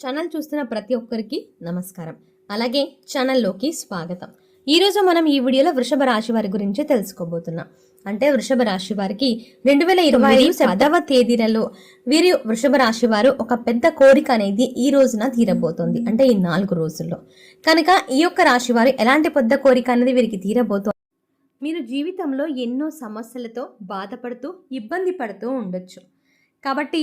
Channel చూస్తున్న ప్రతి ఒక్కరికి నమస్కారం. అలాగే ఛానల్లోకి స్వాగతం. ఈరోజు మనం ఈ వీడియోలో వృషభ రాశి వారి గురించి తెలుసుకోబోతున్నాం. అంటే వృషభ రాశి వారికి రెండు వేల ఇరవై పదవ తేదీలలో వీరి వృషభ రాశి వారు ఒక పెద్ద కోరిక అనేది ఈ రోజున తీరబోతోంది. అంటే ఈ నాలుగు రోజుల్లో. కనుక ఈ యొక్క రాశి వారు ఎలాంటి పెద్ద కోరిక అనేది వీరికి తీరబోతోంది? మీరు జీవితంలో ఎన్నో సమస్యలతో బాధపడుతూ ఇబ్బంది పడుతూ ఉండొచ్చు. కాబట్టి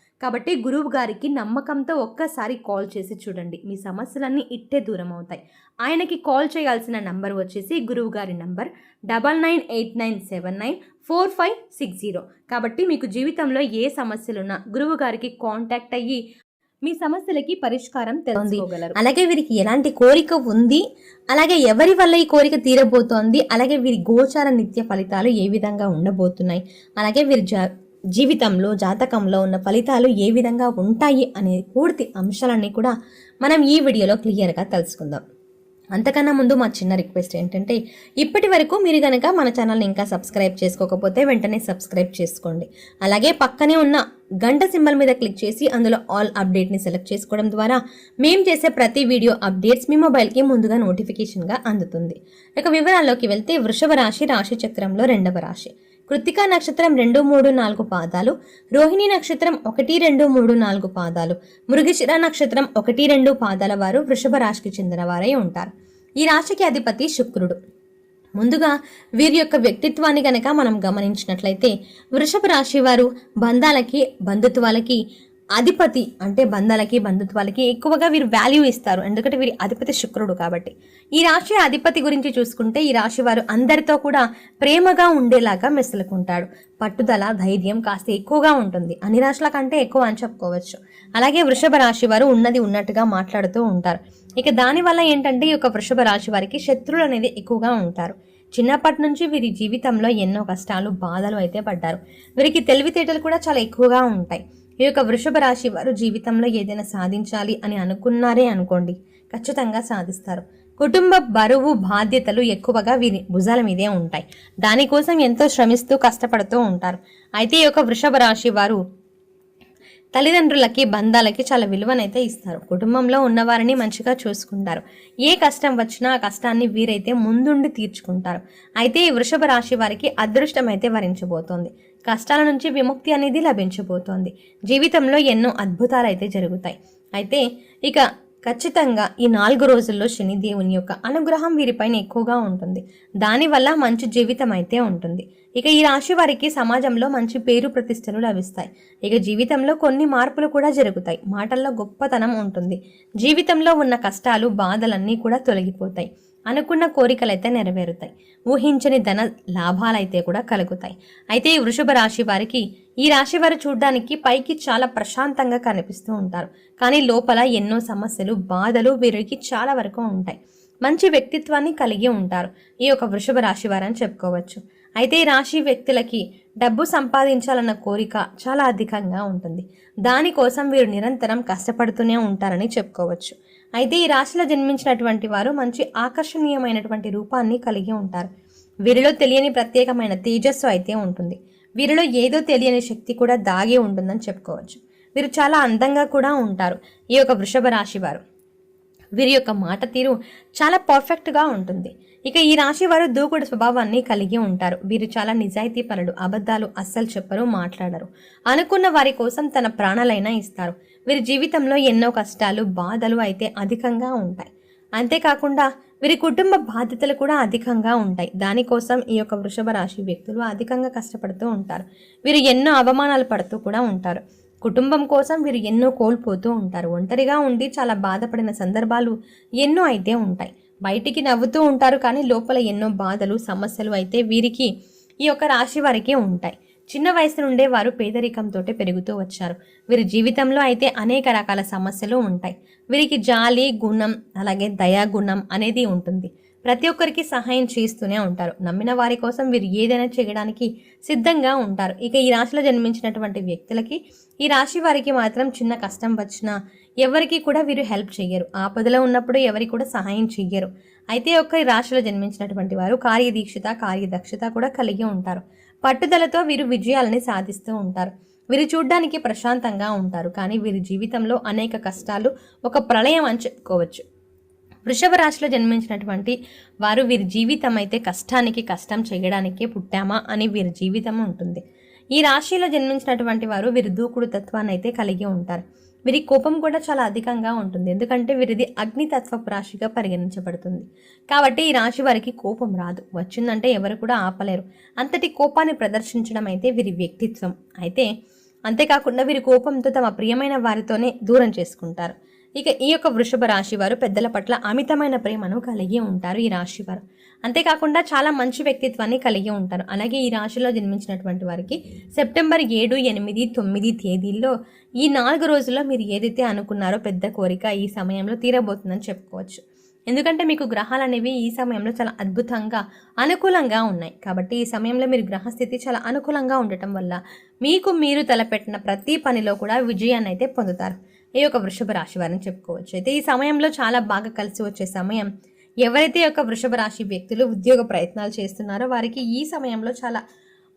కాబట్టి గురువు గారికి నమ్మకంతో ఒక్కసారి కాల్ చేసి చూడండి. మీ సమస్యలన్నీ ఇట్టే దూరం అవుతాయి. ఆయనకి కాల్ చేయాల్సిన నంబర్ వచ్చేసి గురువు గారి number double nine eight nine seven nine four five six zero. కాబట్టి మీకు జీవితంలో ఏ సమస్యలున్నా గురువు గారికి కాంటాక్ట్ అయ్యి మీ సమస్యలకి పరిష్కారం తెలుసుకోగలరు. అలాగే వీరికి ఎలాంటి కోరిక ఉంది? అలాగే ఎవరి వల్ల ఈ కోరిక తీరబోతోంది? అలాగే వీరి గోచార నిత్య ఫలితాలు ఏ విధంగా ఉండబోతున్నాయి? అలాగే వీరి జా జీవితంలో జాతకంలో ఉన్న ఫలితాలు ఏ విధంగా ఉంటాయి అనే పూర్తి అంశాలన్నీ కూడా మనం ఈ వీడియోలో క్లియర్గా తెలుసుకుందాం. అంతకన్నా ముందు మా చిన్న రిక్వెస్ట్ ఏంటంటే ఇప్పటి వరకు మీరు కనుక మన ఛానల్ని ఇంకా సబ్స్క్రైబ్ చేసుకోకపోతే వెంటనే సబ్స్క్రైబ్ చేసుకోండి. అలాగే పక్కనే ఉన్న గంట సింబల్ మీద క్లిక్ చేసి అందులో ఆల్ అప్డేట్ని సెలెక్ట్ చేసుకోవడం ద్వారా మేము చేసే ప్రతి వీడియో అప్డేట్స్ మీ మొబైల్కి ముందుగా నోటిఫికేషన్గా అందుతుంది. ఇక వివరాల్లోకి వెళ్తే వృషభ రాశి రాశి చక్రంలో రెండవ రాశి. కృత్తికా నక్షత్రం రెండు మూడు నాలుగు పాదాలు రోహిణి నక్షత్రం ఒకటి రెండు మూడు నాలుగు పాదాలు మృగశిర నక్షత్రం ఒకటి రెండు పాదాల వారు వృషభ రాశికి చెందిన వారై ఉంటారు. ఈ రాశికి అధిపతి శుక్రుడు. ముందుగా వీరి యొక్క వ్యక్తిత్వాన్ని గనక మనం గమనించినట్లయితే వృషభ రాశి వారు బంధాలకి బంధుత్వాలకి అధిపతి అంటే బంధాలకి బంధుత్వాలకి ఎక్కువగా వీరు వాల్యూ ఇస్తారు. ఎందుకంటే వీరి అధిపతి శుక్రుడు కాబట్టి. ఈ రాశి అధిపతి గురించి చూసుకుంటే ఈ రాశి వారు అందరితో కూడా ప్రేమగా ఉండేలాగా మెసులుకుంటాడు. పట్టుదల ధైర్యం కాస్త ఎక్కువగా ఉంటుంది. అన్ని రాశుల కంటే ఎక్కువ అని చెప్పుకోవచ్చు. అలాగే వృషభ రాశి వారు ఉన్నది ఉన్నట్టుగా మాట్లాడుతూ ఉంటారు. ఇక దానివల్ల ఏంటంటే ఈ యొక్క వృషభ రాశి వారికి శత్రువులు అనేది ఎక్కువగా ఉంటారు. చిన్నప్పటి నుంచి వీరి జీవితంలో ఎన్నో కష్టాలు బాధలు అయితే పడ్డారు. వీరికి తెలివితేటలు కూడా చాలా ఎక్కువగా ఉంటాయి. ఈ యొక్క వృషభ రాశి వారు జీవితంలో ఏదైనా సాధించాలి అని అనుకున్నారే అనుకోండి ఖచ్చితంగా సాధిస్తారు. కుటుంబ బరువు బాధ్యతలు ఎక్కువగా వీరి భుజాల మీదే ఉంటాయి. దానికోసం ఎంతో శ్రమిస్తూ కష్టపడుతూ ఉంటారు. అయితే ఈ యొక్క వృషభ రాశి వారు తల్లిదండ్రులకి బంధాలకి చాలా విలువనైతే ఇస్తారు. కుటుంబంలో ఉన్నవారిని మంచిగా చూసుకుంటారు. ఏ కష్టం వచ్చినా ఆ కష్టాన్ని వీరైతే ముందుండి తీర్చుకుంటారు. అయితే ఈ వృషభ రాశి వారికి అదృష్టం అయితే వరించబోతోంది. కష్టాల నుంచి విముక్తి అనేది లభించబోతోంది. జీవితంలో ఎన్నో అద్భుతాలు అయితే జరుగుతాయి. అయితే ఇక ఖచ్చితంగా ఈ నాలుగు రోజుల్లో శనిదేవుని యొక్క అనుగ్రహం వీరిపైన ఎక్కువగా ఉంటుంది. దానివల్ల మంచి జీవితం అయితే ఉంటుంది. ఇక ఈ రాశి వారికి సమాజంలో మంచి పేరు ప్రతిష్టలు లభిస్తాయి. ఇక జీవితంలో కొన్ని మార్పులు కూడా జరుగుతాయి. మాటల్లో గొప్పతనం ఉంటుంది. జీవితంలో ఉన్న కష్టాలు బాధలన్నీ కూడా తొలగిపోతాయి. అనుకున్న కోరికలైతే నెరవేరుతాయి. ఊహించని ధన లాభాలైతే కూడా కలుగుతాయి. అయితే ఈ వృషభ రాశి వారికి ఈ రాశి వారు చూడడానికి పైకి చాలా ప్రశాంతంగా కనిపిస్తూ ఉంటారు. కానీ లోపల ఎన్నో సమస్యలు బాధలు వీరికి చాలా వరకు ఉంటాయి. మంచి వ్యక్తిత్వాన్ని కలిగి ఉంటారు. ఈ యొక్క వృషభ రాశి వారని చెప్పుకోవచ్చు. అయితే ఈ రాశి వ్యక్తులకి డబ్బు సంపాదించాలన్న కోరిక చాలా అధికంగా ఉంటుంది. దానికోసం వీరు నిరంతరం కష్టపడుతూనే ఉంటారని చెప్పుకోవచ్చు. అయితే ఈ రాశిలో జన్మించినటువంటి వారు మంచి ఆకర్షణీయమైనటువంటి రూపాన్ని కలిగి ఉంటారు. వీరిలో తెలియని ప్రత్యేకమైన తేజస్సు అయితే ఉంటుంది. వీరిలో ఏదో తెలియని శక్తి కూడా దాగి ఉంటుందని చెప్పుకోవచ్చు. వీరు చాలా అందంగా కూడా ఉంటారు. ఈ యొక్క వృషభ రాశి వారు. వీరి యొక్క మాట తీరు చాలా పర్ఫెక్ట్గా ఉంటుంది. ఇక ఈ రాశి వారు దూకుడు స్వభావాన్ని కలిగి ఉంటారు. వీరు చాలా నిజాయితీ పరుడు అబద్ధాలు అస్సలు చెప్పరు మాట్లాడరు. అనుకున్న వారి కోసం తన ప్రాణాలైనా ఇస్తారు. వీరి జీవితంలో ఎన్నో కష్టాలు బాధలు అయితే అధికంగా ఉంటాయి. అంతేకాకుండా వీరి కుటుంబ బాధ్యతలు కూడా అధికంగా ఉంటాయి. దానికోసం ఈ యొక్క వృషభ రాశి వ్యక్తులు అధికంగా కష్టపడుతూ ఉంటారు. వీరు ఎన్నో అవమానాలు పడుతూ కూడా ఉంటారు. కుటుంబం కోసం వీరు ఎన్నో కోల్పోతూ ఉంటారు. ఒంటరిగా ఉండి చాలా బాధపడిన సందర్భాలు ఎన్నో అయితే ఉంటాయి. బయటికి నవ్వుతూ ఉంటారు కానీ లోపల ఎన్నో బాధలు సమస్యలు అయితే వీరికి ఈ యొక్క రాశి వారికి ఉంటాయి. చిన్న వయసు నుండే వారు పేదరికంతో పెరుగుతూ వచ్చారు. వీరి జీవితంలో అయితే అనేక రకాల సమస్యలు ఉంటాయి. వీరికి జాలి గుణం అలాగే దయా గుణం అనేది ఉంటుంది. ప్రతి ఒక్కరికి సహాయం చేస్తూనే ఉంటారు. నమ్మిన వారి కోసం వీరు ఏదైనా చేయడానికి సిద్ధంగా ఉంటారు. ఇక ఈ రాశిలో జన్మించినటువంటి వ్యక్తులకి ఈ రాశి వారికి మాత్రం చిన్న కష్టం వచ్చినా ఎవరికి కూడా వీరు హెల్ప్ చేయరు ఆపదలో ఉన్నప్పుడు ఎవరికి కూడా సహాయం చెయ్యరు. అయితే ఒక్క ఈ రాశిలో జన్మించినటువంటి వారు కార్యదీక్షిత కార్యదక్షత కూడా కలిగి ఉంటారు. పట్టుదలతో వీరు విజయాలని సాధిస్తూ ఉంటారు. వీరు చూడ్డానికి ప్రశాంతంగా ఉంటారు. కానీ వీరి జీవితంలో అనేక కష్టాలు ఒక ప్రళయం అని చెప్పుకోవచ్చు. వృషభ రాశిలో జన్మించినటువంటి వారు వీరి జీవితం అయితే కష్టానికి కష్టం చేయడానికే పుట్టామా అని వీరి జీవితం ఉంటుంది. ఈ రాశిలో జన్మించినటువంటి వారు వీరి దూకుడు తత్వాన్ని అయితే కలిగి ఉంటారు. వీరి కోపం కూడా చాలా అధికంగా ఉంటుంది. ఎందుకంటే వీరిది అగ్నితత్వపు రాశిగా పరిగణించబడుతుంది. కాబట్టి ఈ రాశి వారికి కోపం రాదు. వచ్చిందంటే ఎవరు కూడా ఆపలేరు. అంతటి కోపాన్ని ప్రదర్శించడం అయితే వీరి వ్యక్తిత్వం. అయితే అంతేకాకుండా వీరి కోపంతో తమ ప్రియమైన వారితోనే దూరం చేసుకుంటారు. ఇక ఈ యొక్క వృషభ రాశి వారు పెద్దల పట్ల అమితమైన ప్రేమను కలిగి ఉంటారు ఈ రాశి వారు. అంతేకాకుండా చాలా మంచి వ్యక్తిత్వాన్ని కలిగి ఉంటారు. అలాగే ఈ రాశిలో జన్మించినటువంటి వారికి సెప్టెంబర్ ఏడు ఎనిమిది తొమ్మిది తేదీల్లో ఈ నాలుగు రోజుల్లో మీరు ఏదైతే అనుకున్నారో పెద్ద కోరిక ఈ సమయంలో తీరబోతుందని చెప్పుకోవచ్చు. ఎందుకంటే మీకు గ్రహాలు అనేవి ఈ సమయంలో చాలా అద్భుతంగా అనుకూలంగా ఉన్నాయి. కాబట్టి ఈ సమయంలో మీరు గ్రహస్థితి చాలా అనుకూలంగా ఉండటం వల్ల మీకు మీరు తలపెట్టిన ప్రతి పనిలో కూడా విజయాన్ని అయితే పొందుతారు. ఈ యొక్క వృషభ రాశి వారిని చెప్పుకోవచ్చు. అయితే ఈ సమయంలో చాలా బాగా కలిసి వచ్చే సమయం ఎవరైతే యొక్క వృషభ రాశి వ్యక్తులు ఉద్యోగ ప్రయత్నాలు చేస్తున్నారో వారికి ఈ సమయంలో చాలా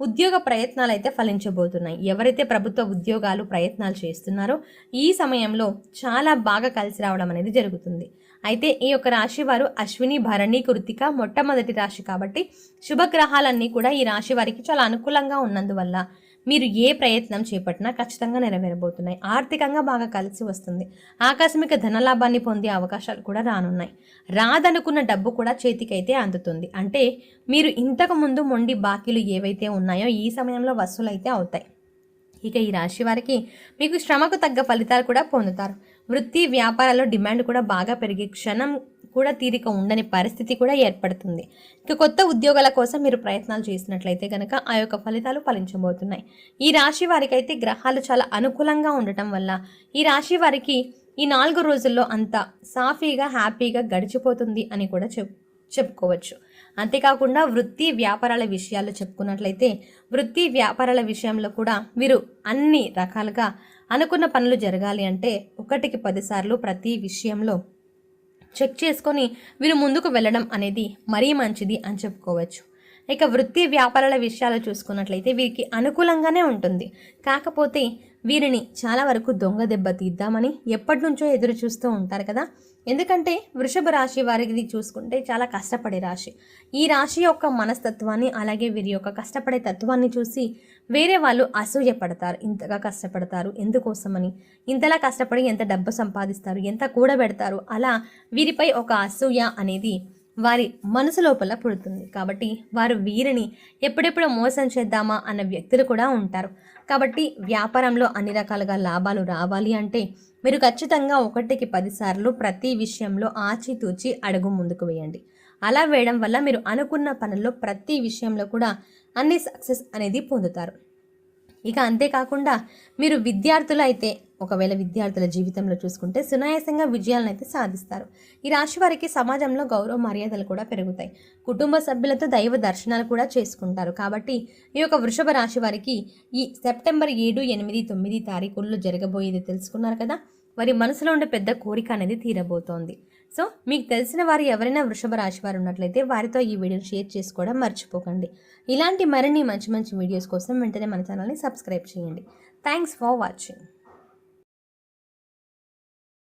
ఉద్యోగ ప్రయత్నాలు అయితే ఫలించబోతున్నాయి. ఎవరైతే ప్రభుత్వ ఉద్యోగాలు ప్రయత్నాలు చేస్తున్నారో ఈ సమయంలో చాలా బాగా కలిసి రావడం అనేది జరుగుతుంది. అయితే ఈ యొక్క రాశి వారు అశ్విని భరణి కృతిక మొట్టమొదటి రాశి కాబట్టి శుభగ్రహాలన్నీ కూడా ఈ రాశి వారికి చాలా అనుకూలంగా ఉన్నందువల్ల మీరు ఏ ప్రయత్నం చేపట్టినా ఖచ్చితంగా నెరవేరబోతున్నాయి. ఆర్థికంగా బాగా కలిసి వస్తుంది. ఆకస్మిక ధనలాభాన్ని పొందే అవకాశాలు కూడా రానున్నాయి. రాదనుకున్న డబ్బు కూడా చేతికైతే అందుతుంది. అంటే మీరు ఇంతకు ముందు మొండి బాకీలు ఏవైతే ఉన్నాయో ఈ సమయంలో వసూలైతే అవుతాయి. ఇక ఈ రాశి వారికి మీకు శ్రమకు తగ్గ ఫలితాలు కూడా పొందుతారు. వృత్తి వ్యాపారాల్లో డిమాండ్ కూడా బాగా పెరిగే క్షణం కూడా తీరిక ఉండని పరిస్థితి కూడా ఏర్పడుతుంది. ఇక కొత్త ఉద్యోగాల కోసం మీరు ప్రయత్నాలు చేసినట్లయితే కనుక ఆ యొక్క ఫలితాలు ఫలించబోతున్నాయి. ఈ రాశి వారికి అయితే గ్రహాలు చాలా అనుకూలంగా ఉండటం వల్ల ఈ రాశి వారికి ఈ నాలుగు రోజుల్లో అంతా సాఫీగా హ్యాపీగా గడిచిపోతుంది అని కూడా చెప్ చెప్పుకోవచ్చు. అంతేకాకుండా వృత్తి వ్యాపారాల విషయాల్లో చెప్పుకున్నట్లయితే వృత్తి వ్యాపారాల విషయంలో కూడా వీరు అన్ని రకాలుగా అనుకున్న పనులు జరగాలి అంటే ఒకటికి పదిసార్లు ప్రతి విషయంలో చెక్ చేసుకొని వీరు ముందుకు వెళ్ళడం అనేది మరీ మంచిది అని చెప్పుకోవచ్చు. ఇక వృత్తి వ్యాపారాల విషయాలు చూసుకున్నట్లయితే వీరికి అనుకూలంగానే ఉంటుంది. కాకపోతే వీరిని చాలా వరకు దొంగ దెబ్బ తీద్దామని ఎప్పటి నుంచో ఎదురు చూస్తూ ఉంటారు కదా. ఎందుకంటే వృషభ రాశి వారికి చూసుకుంటే చాలా కష్టపడే రాశి. ఈ రాశి యొక్క మనస్తత్వాన్ని అలాగే వీరి యొక్క కష్టపడే తత్వాన్ని చూసి వేరే వాళ్ళు అసూయ పడతారు ఇంతగా కష్టపడతారు. ఎందుకోసమని? ఇంతలా కష్టపడి ఎంత డబ్బు సంపాదిస్తారు? ఎంత కూడబెడతారు? అలా వీరిపై ఒక అసూయ అనేది వారి మనసు లోపల పుడుతుంది. కాబట్టి వారు వీరిని ఎప్పుడెప్పుడు మోసం చేద్దామా అన్న వ్యక్తులు కూడా ఉంటారు. కాబట్టి వ్యాపారంలో అన్ని రకాలుగా లాభాలు రావాలి అంటే మీరు ఖచ్చితంగా ఒకటికి పదిసార్లు ప్రతి విషయంలో ఆచితూచి అడుగు ముందుకు వేయండి. అలా వేయడం వల్ల మీరు అనుకున్న పనుల్లో ప్రతి విషయంలో కూడా అన్ని సక్సెస్ అనేది పొందుతారు. ఇక అంతేకాకుండా మీరు విద్యార్థులు అయితే ఒకవేళ విద్యార్థుల జీవితంలో చూసుకుంటే సునాయాసంగా విజయాలను అయితే సాధిస్తారు. ఈ రాశి వారికి సమాజంలో గౌరవ మర్యాదలు కూడా పెరుగుతాయి. కుటుంబ సభ్యులతో దైవ దర్శనాలు కూడా చేసుకుంటారు. కాబట్టి ఈ యొక్క వృషభ రాశి వారికి ఈ సెప్టెంబర్ ఏడు ఎనిమిది తొమ్మిది తారీఖుల్లో జరగబోయేది తెలుసుకున్నారు కదా? వారి మనసులో ఉండే పెద్ద కోరిక అనేది తీరబోతోంది. సో మీకు తెలిసిన వారు ఎవరైనా వృషభ రాశి వారు ఉన్నట్లయితే వారితో ఈ వీడియోని షేర్ చేసుకోవడం మర్చిపోకండి. ఇలాంటి మరిన్ని మంచి మంచి వీడియోస్ కోసం వెంటనే మన ఛానల్ని సబ్స్క్రైబ్ చేయండి. Thanks for watching.